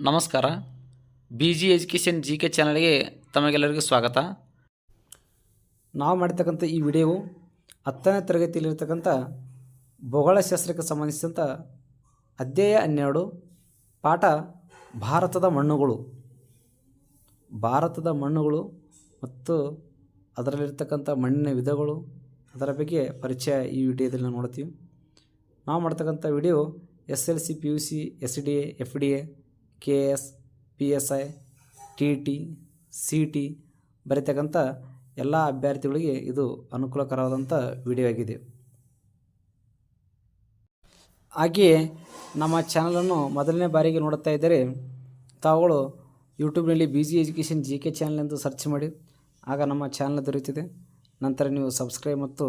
ನಮಸ್ಕಾರ. B G education G K ಚಾನಲ್ಗೆ ತಮಗೆಲ್ಲರಿಗೂ ಸ್ವಾಗತ. ನಾವು ಮಾಡ್ತಕ್ಕಂಥ ಈ ವಿಡಿಯೋವು ಹತ್ತನೇ ತರಗತಿಯಲ್ಲಿರ್ತಕ್ಕಂಥ ಭೂಗೋಳಶಾಸ್ತ್ರಕ್ಕೆ ಸಂಬಂಧಿಸಿದಂಥ ಅಧ್ಯಾಯ ಹನ್ನೆರಡು, ಪಾಠ ಭಾರತದ ಮಣ್ಣುಗಳು. ಭಾರತದ ಮಣ್ಣುಗಳು ಮತ್ತು ಅದರಲ್ಲಿರ್ತಕ್ಕಂಥ ಮಣ್ಣಿನ ವಿಧಗಳು, ಅದರ ಬಗ್ಗೆ ಪರಿಚಯ ಈ ವಿಡಿಯೋದಲ್ಲಿ ನೋಡ್ತೀವಿ. ನಾವು ಮಾಡ್ತಕ್ಕಂಥ video S L C, P U C, S D A, F D A K S, P S I, T T, C T ಬರೀತಕ್ಕಂಥ ಎಲ್ಲ ಅಭ್ಯರ್ಥಿಗಳಿಗೆ ಇದು ಅನುಕೂಲಕರವಾದಂಥ ವಿಡಿಯೋ ಆಗಿದೆ. ಹಾಗೆಯೇ ನಮ್ಮ ಚಾನಲನ್ನು ಮೊದಲನೇ ಬಾರಿಗೆ ನೋಡುತ್ತಾ ಇದ್ದರೆ ತಾವುಗಳು ಯೂಟ್ಯೂಬ್ನಲ್ಲಿ B G education G K channel ಎಂದು ಸರ್ಚ್ ಮಾಡಿ, ಆಗ ನಮ್ಮ ಚಾನಲ್ ದೊರೆಯುತ್ತಿದೆ. ನಂತರ ನೀವು ಸಬ್ಸ್ಕ್ರೈಬ್ ಮತ್ತು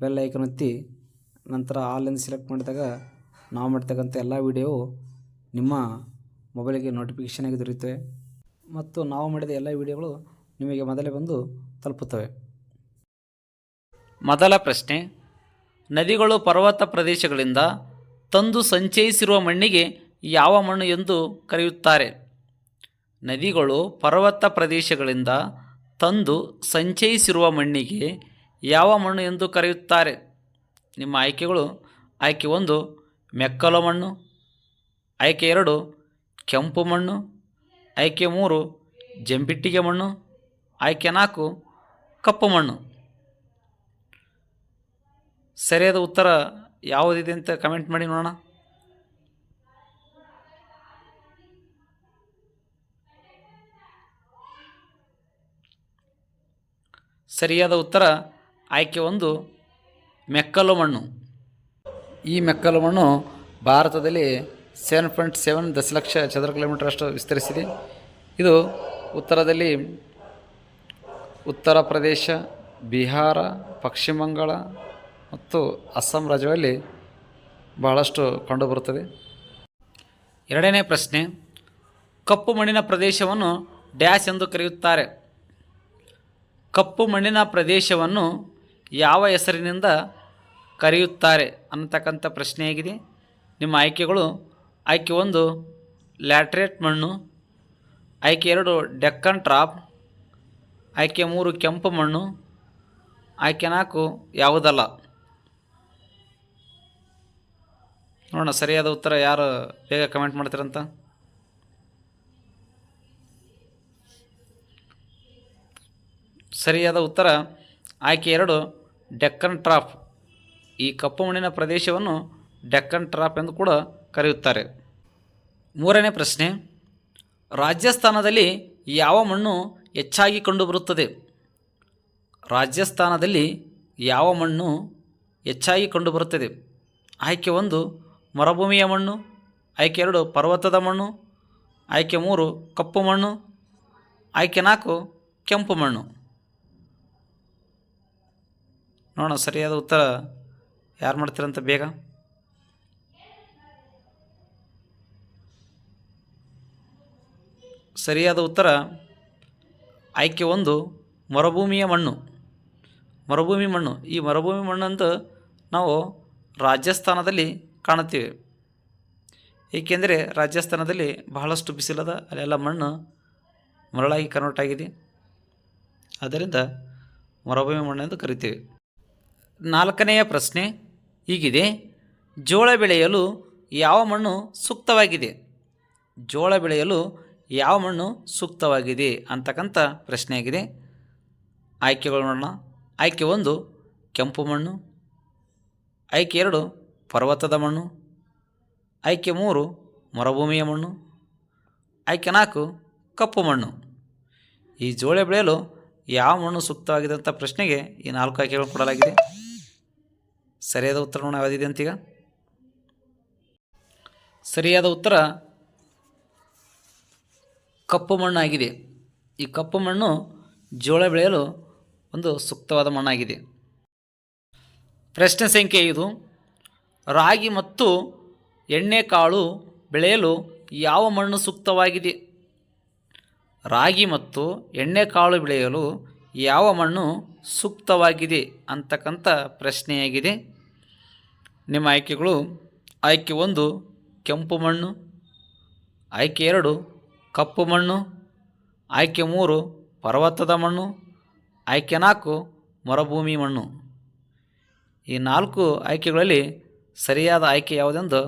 ಬೆಲ್ ಐಕನ್ ಒತ್ತಿ, ನಂತರ ಆಲ್ ಸೆಲೆಕ್ಟ್ ಮಾಡಿದಾಗ ನಾವು ಮಾಡ್ತಕ್ಕಂಥ ಎಲ್ಲ ವಿಡಿಯೋವು ನಿಮ್ಮ ಮೊಬೈಲಿಗೆ ನೋಟಿಫಿಕೇಷನ್ ಆಗಿ ದೊರೆಯುತ್ತವೆ ಮತ್ತು ನಾವು ಮಾಡಿದ ಎಲ್ಲ ವಿಡಿಯೋಗಳು ನಿಮಗೆ ಮೊದಲೇ ಬಂದು ತಲುಪುತ್ತವೆ. ಮೊದಲ ಪ್ರಶ್ನೆ, ನದಿಗಳು ಪರ್ವತ ಪ್ರದೇಶಗಳಿಂದ ತಂದು ಸಂಚಯಿಸಿರುವ ಮಣ್ಣಿಗೆ ಯಾವ ಮಣ್ಣು ಎಂದು ಕರೆಯುತ್ತಾರೆ? ನದಿಗಳು ಪರ್ವತ ಪ್ರದೇಶಗಳಿಂದ ತಂದು ಸಂಚಯಿಸಿರುವ ಮಣ್ಣಿಗೆ ಯಾವ ಮಣ್ಣು ಎಂದು ಕರೆಯುತ್ತಾರೆ? ನಿಮ್ಮ ಆಯ್ಕೆಗಳು, ಆಯ್ಕೆ ಒಂದು, ಮೆಕ್ಕಲು ಮಣ್ಣು. ಆಯ್ಕೆ ಎರಡು, ಕೆಂಪು ಮಣ್ಣು, ಆಯ್ಕೆ ಮೂರು, ಜಂಬಿಟ್ಟಿಗೆ ಮಣ್ಣು, ಆಯ್ಕೆ ನಾಲ್ಕು, ಕಪ್ಪು ಮಣ್ಣು. ಸರಿಯಾದ ಉತ್ತರ ಯಾವುದಿದೆ ಅಂತ ಕಮೆಂಟ್ ಮಾಡಿ ನೋಡೋಣ. ಸರಿಯಾದ ಉತ್ತರ ಆಯ್ಕೆ ಒಂದು, ಮೆಕ್ಕಲು ಮಣ್ಣು. ಈ ಮೆಕ್ಕಲು ಮಣ್ಣು ಭಾರತದಲ್ಲಿ ಸೆವೆನ್ ಪಾಯಿಂಟ್ ಸೆವೆನ್ ದಶಲಕ್ಷ ಚದರ ಕಿಲೋಮೀಟರ್ ಅಷ್ಟು ವಿಸ್ತರಿಸಿದೆ. ಇದು ಉತ್ತರದಲ್ಲಿ ಉತ್ತರ ಪ್ರದೇಶ, ಬಿಹಾರ, ಪಶ್ಚಿಮ ಬಂಗಾಳ ಮತ್ತು ಅಸ್ಸಾಂ ರಾಜ್ಯಗಳಲ್ಲಿ ಬಹಳಷ್ಟು ಕಂಡುಬರುತ್ತದೆ ಎರಡನೇ ಪ್ರಶ್ನೆ, ಕಪ್ಪು ಮಣ್ಣಿನ ಪ್ರದೇಶವನ್ನು ಡ್ಯಾಶ್ ಎಂದು ಕರೆಯುತ್ತಾರೆ. ಕಪ್ಪು ಮಣ್ಣಿನ ಪ್ರದೇಶವನ್ನು ಯಾವ ಹೆಸರಿನಿಂದ ಕರೆಯುತ್ತಾರೆ ಅನ್ನತಕ್ಕಂಥ ಪ್ರಶ್ನೆಯಾಗಿದೆ. ನಿಮ್ಮ ಆಯ್ಕೆಗಳು ಆಯ್ಕೆ ಒಂದು, ಲ್ಯಾಟ್ರೇಟ್ ಮಣ್ಣು. ಆಯ್ಕೆ ಎರಡು, ಡೆಕ್ಕನ್ ಟ್ರಾಪ್. ಆಯ್ಕೆ ಮೂರು, ಕೆಂಪು ಮಣ್ಣು. ಆಯ್ಕೆ ನಾಲ್ಕು, ಯಾವುದಲ್ಲ. ನೋಡೋಣ, ಸರಿಯಾದ ಉತ್ತರ ಯಾರು ಬೇಗ ಕಮೆಂಟ್ ಮಾಡ್ತೀರಂತ? ಸರಿಯಾದ ಉತ್ತರ, ಆಯ್ಕೆ ಎರಡು, ಡೆಕ್ಕನ್ ಟ್ರಾಪ್. ಈ ಕಪ್ಪು ಮಣ್ಣಿನ ಪ್ರದೇಶವನ್ನು ಡೆಕ್ಕನ್ ಟ್ರಾಪ್ ಎಂದು ಕೂಡ ಕರೆಯುತ್ತಾರೆ. ಮೂರನೇ ಪ್ರಶ್ನೆ ರಾಜಸ್ಥಾನದಲ್ಲಿ ಯಾವ ಮಣ್ಣು ಹೆಚ್ಚಾಗಿ ಕಂಡುಬರುತ್ತದೆ? ರಾಜಸ್ಥಾನದಲ್ಲಿ ಯಾವ ಮಣ್ಣು ಹೆಚ್ಚಾಗಿ ಕಂಡುಬರುತ್ತದೆ? ಆಯ್ಕೆ ಒಂದು, ಮರುಭೂಮಿಯ ಮಣ್ಣು, ಆಯ್ಕೆ ಎರಡು, ಪರ್ವತದ ಮಣ್ಣು, ಆಯ್ಕೆ ಮೂರು, ಕಪ್ಪು ಮಣ್ಣು, ಆಯ್ಕೆ ನಾಲ್ಕು, ಕೆಂಪು ಮಣ್ಣು. ನೋಡೋಣ, ಸರಿಯಾದ ಉತ್ತರ ಯಾರು ಮಾಡ್ತೀರಂತ ಬೇಗ. ಸರಿಯಾದ ಉತ್ತರ ಆಯ್ಕೆ ಒಂದು ಮರುಭೂಮಿಯ ಮಣ್ಣು. ಮರುಭೂಮಿ ಮಣ್ಣು. ಈ ಮರುಭೂಮಿ ಮಣ್ಣಂದು ನಾವು ರಾಜಸ್ಥಾನದಲ್ಲಿ ಕಾಣುತ್ತೇವೆ. ಏಕೆಂದರೆ ರಾಜಸ್ಥಾನದಲ್ಲಿ ಬಹಳಷ್ಟು ಬಿಸಿಲದ, ಅಲ್ಲೆಲ್ಲ ಮಣ್ಣು ಮರಳಾಗಿ ಕನ್ವರ್ಟ್ ಆಗಿದೆ. ಆದ್ದರಿಂದ ಮರುಭೂಮಿ ಮಣ್ಣು ಎಂದು ಕರಿತೇವೆ. ನಾಲ್ಕನೆಯ ಪ್ರಶ್ನೆ ಈಗಿದೆ ಜೋಳ ಬೆಳೆಯಲು ಯಾವ ಮಣ್ಣು ಸೂಕ್ತವಾಗಿದೆ? ಜೋಳ ಬೆಳೆಯಲು ಯಾವ ಮಣ್ಣು ಸೂಕ್ತವಾಗಿದೆ ಅಂತಕ್ಕಂಥ ಪ್ರಶ್ನೆಯಾಗಿದೆ. ಆಯ್ಕೆಗಳು ನೋಡೋಣ ಆಯ್ಕೆ ಒಂದು, ಕೆಂಪು ಮಣ್ಣು. ಆಯ್ಕೆ ಎರಡು, ಪರ್ವತದ ಮಣ್ಣು. ಆಯ್ಕೆ ಮೂರು, ಮರುಭೂಮಿಯ ಮಣ್ಣು. ಆಯ್ಕೆ ನಾಲ್ಕು, ಕಪ್ಪು ಮಣ್ಣು. ಈ ಜೋಳೆ ಬೆಳೆಯಲು ಯಾವ ಮಣ್ಣು ಸೂಕ್ತವಾಗಿದೆ ಅಂತ ಪ್ರಶ್ನೆಗೆ ಈ ನಾಲ್ಕು ಆಯ್ಕೆಗಳು ಕೊಡಲಾಗಿದೆ. ಸರಿಯಾದ ಉತ್ತರ ನೋಡೋಣ, ಯಾವುದಿದೆ ಅಂತೀಗ? ಸರಿಯಾದ ಉತ್ತರ ಕಪ್ಪು ಮಣ್ಣಾಗಿದೆ. ಈ ಕಪ್ಪು ಮಣ್ಣು ಜೋಳ ಬೆಳೆಯಲು ಒಂದು ಸೂಕ್ತವಾದ ಮಣ್ಣಾಗಿದೆ. ಪ್ರಶ್ನೆ ಸಂಖ್ಯೆ ಇದು ರಾಗಿ ಮತ್ತು ಎಣ್ಣೆಕಾಳು ಬೆಳೆಯಲು ಯಾವ ಮಣ್ಣು ಸೂಕ್ತವಾಗಿದೆ? ರಾಗಿ ಮತ್ತು ಎಣ್ಣೆಕಾಳು ಬೆಳೆಯಲು ಯಾವ ಮಣ್ಣು ಸೂಕ್ತವಾಗಿದೆ ಅಂತಕ್ಕಂಥ ಪ್ರಶ್ನೆಯಾಗಿದೆ. ನಿಮ್ಮ ಆಯ್ಕೆಗಳು ಆಯ್ಕೆ ಒಂದು ಕೆಂಪು ಮಣ್ಣು, ಆಯ್ಕೆ ಎರಡು ಕಪ್ಪು ಮಣ್ಣು, ಆಯ್ಕೆ ಮೂರು ಪರ್ವತದ ಮಣ್ಣು, ಆಯ್ಕೆ ನಾಲ್ಕು ಮರುಭೂಮಿ ಮಣ್ಣು. ಈ ನಾಲ್ಕು ಆಯ್ಕೆಗಳಲ್ಲಿ ಸರಿಯಾದ ಆಯ್ಕೆ ಯಾವುದೆಂದು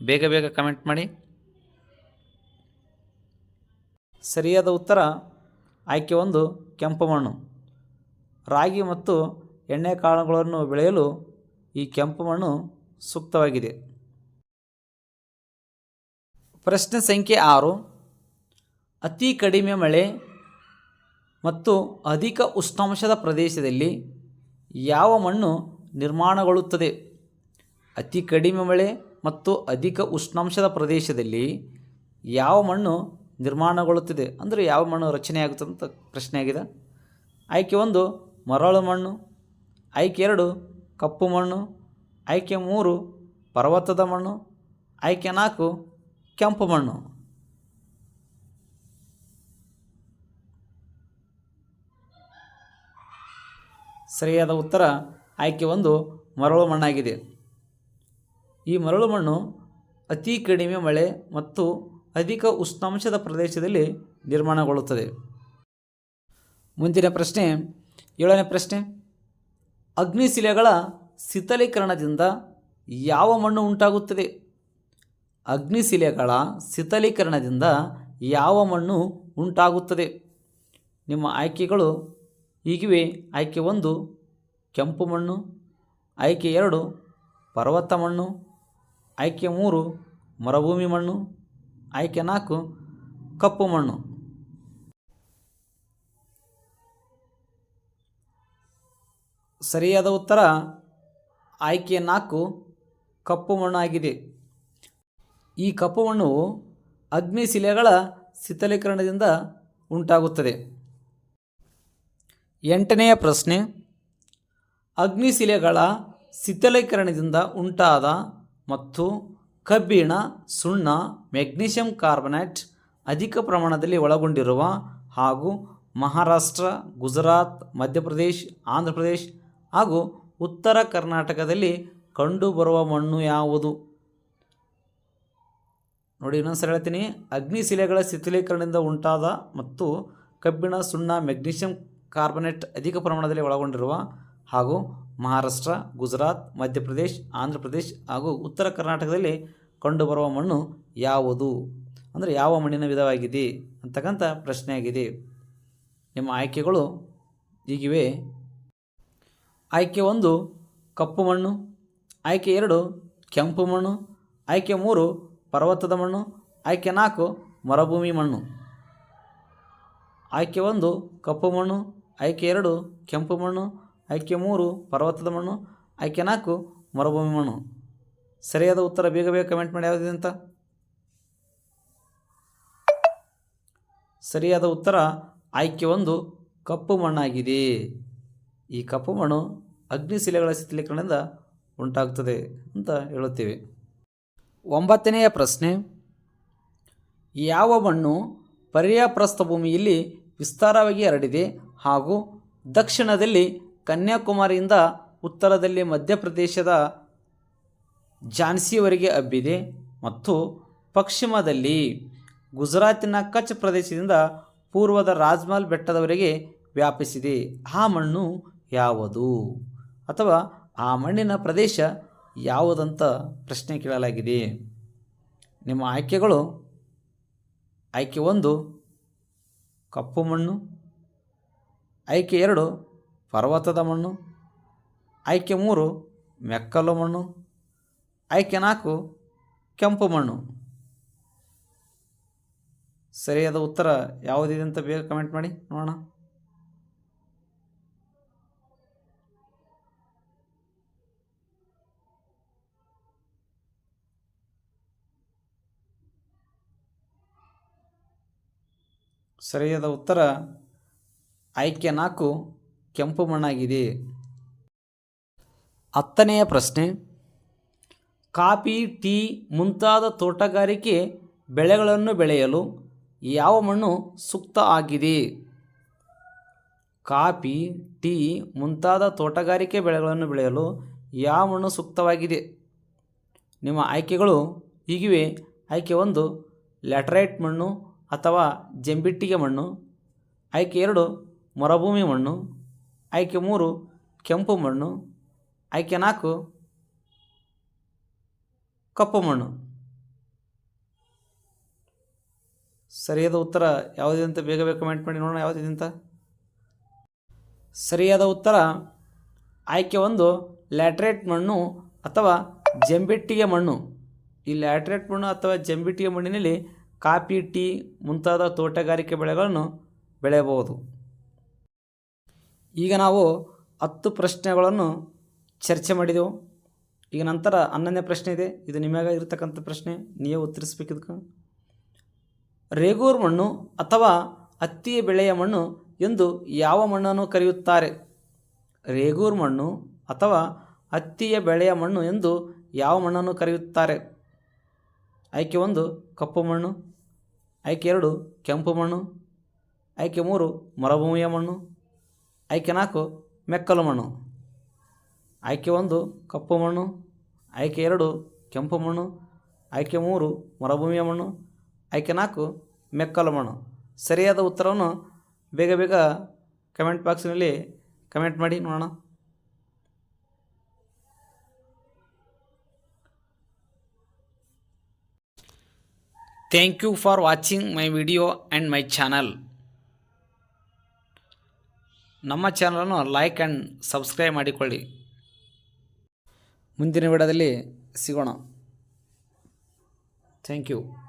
ಬೇಗ ಬೇಗ ಕಮೆಂಟ್ ಮಾಡಿ. ಸರಿಯಾದ ಉತ್ತರ ಆಯ್ಕೆ ಒಂದು ಕೆಂಪು ಮಣ್ಣು. ರಾಗಿ ಮತ್ತು ಎಣ್ಣೆ ಕಾಳುಗಳನ್ನು ಬೆಳೆಯಲು ಈ ಕೆಂಪು ಮಣ್ಣು ಸೂಕ್ತವಾಗಿದೆ. ಪ್ರಶ್ನೆ ಸಂಖ್ಯೆ ಆರು ಅತಿ ಕಡಿಮೆ ಮಳೆ ಮತ್ತು ಅಧಿಕ ಉಷ್ಣಾಂಶದ ಪ್ರದೇಶದಲ್ಲಿ ಯಾವ ಮಣ್ಣು ನಿರ್ಮಾಣಗೊಳ್ಳುತ್ತದೆ? ಅತಿ ಕಡಿಮೆ ಮಳೆ ಮತ್ತು ಅಧಿಕ ಉಷ್ಣಾಂಶದ ಪ್ರದೇಶದಲ್ಲಿ ಯಾವ ಮಣ್ಣು ನಿರ್ಮಾಣಗೊಳ್ಳುತ್ತದೆ? ಅಂದರೆ ಯಾವ ಮಣ್ಣು ರಚನೆಯಾಗುತ್ತದೆ ಅಂತ ಪ್ರಶ್ನೆಯಾಗಿದೆ ಆಯ್ಕೆ ಒಂದು, ಮರಳು ಮಣ್ಣು. ಆಯ್ಕೆ ಎರಡು, ಕಪ್ಪು ಮಣ್ಣು. ಆಯ್ಕೆ ಮೂರು, ಪರ್ವತದ ಮಣ್ಣು. ಆಯ್ಕೆ ನಾಲ್ಕು, ಕೆಂಪು ಮಣ್ಣು. ಸರಿಯಾದ ಉತ್ತರ ಆಯ್ಕೆ ಒಂದು ಮರಳು ಮಣ್ಣಾಗಿದೆ. ಈ ಮರಳು ಮಣ್ಣು ಅತಿ ಕಡಿಮೆ ಮಳೆ ಮತ್ತು ಅಧಿಕ ಉಷ್ಣಾಂಶದ ಪ್ರದೇಶದಲ್ಲಿ ನಿರ್ಮಾಣಗೊಳ್ಳುತ್ತದೆ. ಮುಂದಿನ ಪ್ರಶ್ನೆ, ಏಳನೇ ಪ್ರಶ್ನೆ. ಅಗ್ನಿಶಿಲೆಗಳ ಶೀತಲೀಕರಣದಿಂದ ಯಾವ ಮಣ್ಣು ಉಂಟಾಗುತ್ತದೆ? ಅಗ್ನಿಶಿಲೆಗಳ ಶಿಥಲೀಕರಣದಿಂದ ಯಾವ ಮಣ್ಣು ಉಂಟಾಗುತ್ತದೆ? ನಿಮ್ಮ ಆಯ್ಕೆಗಳು ಹೀಗಿವೆ ಆಯ್ಕೆ ಒಂದು ಕೆಂಪು ಮಣ್ಣು, ಆಯ್ಕೆ ಎರಡು ಪರ್ವತ ಮಣ್ಣು, ಆಯ್ಕೆ ಮೂರು ಮರುಭೂಮಿ ಮಣ್ಣು, ಆಯ್ಕೆ ನಾಲ್ಕು ಕಪ್ಪು ಮಣ್ಣು. ಸರಿಯಾದ ಉತ್ತರ ಆಯ್ಕೆ ನಾಲ್ಕು ಕಪ್ಪು ಮಣ್ಣು ಆಗಿದೆ. ಈ ಕಪ್ಪು ಮಣ್ಣು ಅಗ್ನಿಶಿಲೆಗಳ ಶಿಥಲೀಕರಣದಿಂದ ಉಂಟಾಗುತ್ತದೆ. ಎಂಟನೆಯ ಪ್ರಶ್ನೆ, ಅಗ್ನಿಶಿಲೆಗಳ ಶಿಥಿಲೀಕರಣದಿಂದ ಉಂಟಾದ ಮತ್ತು ಕಬ್ಬಿಣ, ಸುಣ್ಣ, ಮೆಗ್ನೀಷಿಯಂ ಕಾರ್ಬನೇಟ್ ಅಧಿಕ ಪ್ರಮಾಣದಲ್ಲಿ ಒಳಗೊಂಡಿರುವ ಹಾಗೂ ಮಹಾರಾಷ್ಟ್ರ, ಗುಜರಾತ್, ಮಧ್ಯಪ್ರದೇಶ್ ಆಂಧ್ರ ಪ್ರದೇಶ್ ಹಾಗೂ ಉತ್ತರ ಕರ್ನಾಟಕದಲ್ಲಿ ಕಂಡುಬರುವ ಮಣ್ಣು ಯಾವುದು? ನೋಡಿ ಇನ್ನೊಂದ್ಸರಿ ಹೇಳ್ತೀನಿ. ಅಗ್ನಿಶಿಲೆಗಳ ಶಿಥಿಲೀಕರಣದಿಂದ ಉಂಟಾದ ಮತ್ತು ಕಬ್ಬಿಣ, ಸುಣ್ಣ, ಮೆಗ್ನೀಷಿಯಂ ಕಾರ್ಬನೇಟ್ ಅಧಿಕ ಪ್ರಮಾಣದಲ್ಲಿ ಒಳಗೊಂಡಿರುವ ಹಾಗೂ ಮಹಾರಾಷ್ಟ್ರ, ಗುಜರಾತ್, ಮಧ್ಯಪ್ರದೇಶ್ ಆಂಧ್ರ ಪ್ರದೇಶ್ ಹಾಗೂ ಉತ್ತರ ಕರ್ನಾಟಕದಲ್ಲಿ ಕಂಡುಬರುವ ಮಣ್ಣು ಯಾವುದು? ಅಂದರೆ ಯಾವ ಮಣ್ಣಿನ ವಿಧವಾಗಿದೆ ಅಂತಕ್ಕಂಥ ಪ್ರಶ್ನೆಯಾಗಿದೆ. ನಿಮ್ಮ ಆಯ್ಕೆಗಳು ಈಗಿವೆ. ಆಯ್ಕೆ ಒಂದು, ಕಪ್ಪು ಮಣ್ಣು. ಆಯ್ಕೆ ಎರಡು, ಕೆಂಪು ಮಣ್ಣು. ಆಯ್ಕೆ ಮೂರು, ಪರ್ವತದ ಮಣ್ಣು. ಆಯ್ಕೆ ನಾಲ್ಕು, ಮರುಭೂಮಿ ಮಣ್ಣು. ಆಯ್ಕೆ ಒಂದು, ಕಪ್ಪು ಮಣ್ಣು. ಆಯ್ಕೆ ಎರಡು ಕೆಂಪು ಮಣ್ಣು, ಆಯ್ಕೆ ಮೂರು ಪರ್ವತದ ಮಣ್ಣು, ಆಯ್ಕೆ ನಾಲ್ಕು ಮರುಭೂಮಿ ಮಣ್ಣು. ಸರಿಯಾದ ಉತ್ತರ ಬೇಗ ಬೇಗ ಕಮೆಂಟ್ ಮಾಡಿ ಯಾವುದಿದೆ ಅಂತ? ಸರಿಯಾದ ಉತ್ತರ ಆಯ್ಕೆ ಒಂದು ಕಪ್ಪು ಮಣ್ಣಾಗಿದೆ. ಈ ಕಪ್ಪು ಮಣ್ಣು ಅಗ್ನಿಶಿಲೆಗಳ ಶಿಥಿಲೀಕರಣದಿಂದ ಉಂಟಾಗ್ತದೆ ಅಂತ ಹೇಳುತ್ತೇವೆ. ಒಂಬತ್ತನೆಯ ಪ್ರಶ್ನೆ. ಯಾವ ಮಣ್ಣು ಪರ್ಯಾಪ್ರಸ್ಥ ಭೂಮಿಯಲ್ಲಿ ವಿಸ್ತಾರವಾಗಿ ಹರಡಿದೆ? ಹಾಗೂ ದಕ್ಷಿಣದಲ್ಲಿ ಕನ್ಯಾಕುಮಾರಿಯಿಂದ ಉತ್ತರದಲ್ಲಿ ಮಧ್ಯಪ್ರದೇಶದ ಝಾನ್ಸಿಯವರೆಗೆ ಹಬ್ಬಿದೆ ಮತ್ತು ಪಶ್ಚಿಮದಲ್ಲಿ ಗುಜರಾತಿನ ಕಚ್ ಪ್ರದೇಶದಿಂದ ಪೂರ್ವದ ರಾಜ್ಮಹಲ್ ಬೆಟ್ಟದವರೆಗೆ ವ್ಯಾಪಿಸಿದೆ. ಆ ಮಣ್ಣು ಯಾವುದು? ಅಥವಾ ಆ ಮಣ್ಣಿನ ಪ್ರದೇಶ ಯಾವುದಂತ ಪ್ರಶ್ನೆ ಕೇಳಲಾಗಿದೆ. ನಿಮ್ಮ ಆಯ್ಕೆಗಳು ಆಯ್ಕೆ ಒಂದು, ಕಪ್ಪು ಮಣ್ಣು ಆಯ್ಕೆ ಎರಡು, ಪರ್ವತದ ಮಣ್ಣು. ಆಯ್ಕೆ ಮೂರು, ಮೆಕ್ಕಲು ಮಣ್ಣು. ಆಯ್ಕೆ ನಾಲ್ಕು, ಕೆಂಪು ಮಣ್ಣು. ಸರಿಯಾದ ಉತ್ತರ ಯಾವುದಿದೆ ಅಂತ ಬೇಗ ಕಮೆಂಟ್ ಮಾಡಿ, ನೋಡೋಣ. ಸರಿಯಾದ ಉತ್ತರ ಆಯ್ಕೆ ನಾಲ್ಕು, ಕೆಂಪು ಮಣ್ಣಾಗಿದೆ. ಹತ್ತನೆಯ ಪ್ರಶ್ನೆ, ಕಾಫಿ, ಟೀ ಮುಂತಾದ ತೋಟಗಾರಿಕೆ ಬೆಳೆಗಳನ್ನು ಬೆಳೆಯಲು ಯಾವ ಮಣ್ಣು ಸೂಕ್ತ ಆಗಿದೆ? ಕಾಫಿ, ಟೀ ಮುಂತಾದ ತೋಟಗಾರಿಕೆ ಬೆಳೆಗಳನ್ನು ಬೆಳೆಯಲು ಯಾವ ಮಣ್ಣು ಸೂಕ್ತವಾಗಿದೆ? ನಿಮ್ಮ ಆಯ್ಕೆಗಳು ಹೀಗಿವೆ. ಆಯ್ಕೆ ಒಂದು, ಲ್ಯಾಟ್ರೈಟ್ ಮಣ್ಣು ಅಥವಾ ಜಂಬಿಟ್ಟಿಗೆ ಮಣ್ಣು. ಆಯ್ಕೆ ಎರಡು ಮರುಭೂಮಿ ಮಣ್ಣು, ಆಯ್ಕೆ ಮೂರು ಕೆಂಪು ಮಣ್ಣು, ಆಯ್ಕೆ ನಾಲ್ಕು ಕಪ್ಪು ಮಣ್ಣು. ಸರಿಯಾದ ಉತ್ತರ ಯಾವುದಿದೆ ಅಂತ ಬೇಗ ಬೇಗ ಕಮೆಂಟ್ ಮಾಡಿ ನೋಡೋಣ ಯಾವುದಿದೆ ಅಂತ. ಸರಿಯಾದ ಉತ್ತರ ಆಯ್ಕೆ ಒಂದು ಲ್ಯಾಟ್ರೇಟ್ ಮಣ್ಣು ಅಥವಾ ಜಂಬಿಟ್ಟಿಗೆ ಮಣ್ಣು. ಈ ಲ್ಯಾಟ್ರೇಟ್ ಮಣ್ಣು ಅಥವಾ ಜಂಬಿಟ್ಟಿಗೆ ಮಣ್ಣಿನಲ್ಲಿ ಕಾಫಿ, ಟೀ ಮುಂತಾದ ತೋಟಗಾರಿಕೆ ಬೆಳೆಗಳನ್ನು ಬೆಳೆಯಬಹುದು. ಈಗ ನಾವು ಹತ್ತು ಪ್ರಶ್ನೆಗಳನ್ನು ಚರ್ಚೆ ಮಾಡಿದೆವು. ಈಗ ನಂತರ ಹನ್ನೊಂದನೇ ಪ್ರಶ್ನೆ ಇದೆ. ಇದು ನಿಮಗೆ ಇರತಕ್ಕಂಥ ಪ್ರಶ್ನೆ. ನೀವು ಉತ್ತರಿಸಬೇಕಿದ್ಕ? ರೇಗೂರ್ ಮಣ್ಣು ಅಥವಾ ಹತ್ತಿಯ ಬೆಳೆಯ ಮಣ್ಣು ಎಂದು ಯಾವ ಮಣ್ಣನ್ನು ಕರೆಯುತ್ತಾರೆ? ರೇಗೂರ್ ಮಣ್ಣು ಅಥವಾ ಹತ್ತಿಯ ಬೆಳೆಯ ಮಣ್ಣು ಎಂದು ಯಾವ ಮಣ್ಣನ್ನು ಕರೆಯುತ್ತಾರೆ? ಆಯ್ಕೆ ಒಂದು, ಕಪ್ಪು ಮಣ್ಣು. ಆಯ್ಕೆ ಎರಡು, ಕೆಂಪು ಮಣ್ಣು. ಆಯ್ಕೆ ಮೂರು, ಮರುಭೂಮಿಯ ಮಣ್ಣು. ಆಯ್ಕೆ ನಾಲ್ಕು, ಮೆಕ್ಕಲು ಮಣ್ಣು. ಆಯ್ಕೆ ಒಂದು, ಕಪ್ಪು ಮಣ್ಣು. ಆಯ್ಕೆ ಎರಡು, ಕೆಂಪು ಮಣ್ಣು. ಆಯ್ಕೆ ಮೂರು, ಮರುಭೂಮಿಯ ಮಣ್ಣು. ಆಯ್ಕೆ ನಾಲ್ಕು, ಮೆಕ್ಕಲು ಮಣ್ಣು. ಸರಿಯಾದ ಉತ್ತರವನ್ನು ಬೇಗ ಬೇಗ ಕಮೆಂಟ್ ಬಾಕ್ಸ್ನಲ್ಲಿ ಕಮೆಂಟ್ ಮಾಡಿ ನೋಡೋಣ. Thank you for watching my video and my channel ನಮ್ಮ ಚಾನಲನ್ನು ಲೈಕ್ ಆ್ಯಂಡ್ ಸಬ್ಸ್ಕ್ರೈಬ್ ಮಾಡಿಕೊಳ್ಳಿ. ಮುಂದಿನ ವಿಡದಲ್ಲಿ ಸಿಗೋಣ. Thank you.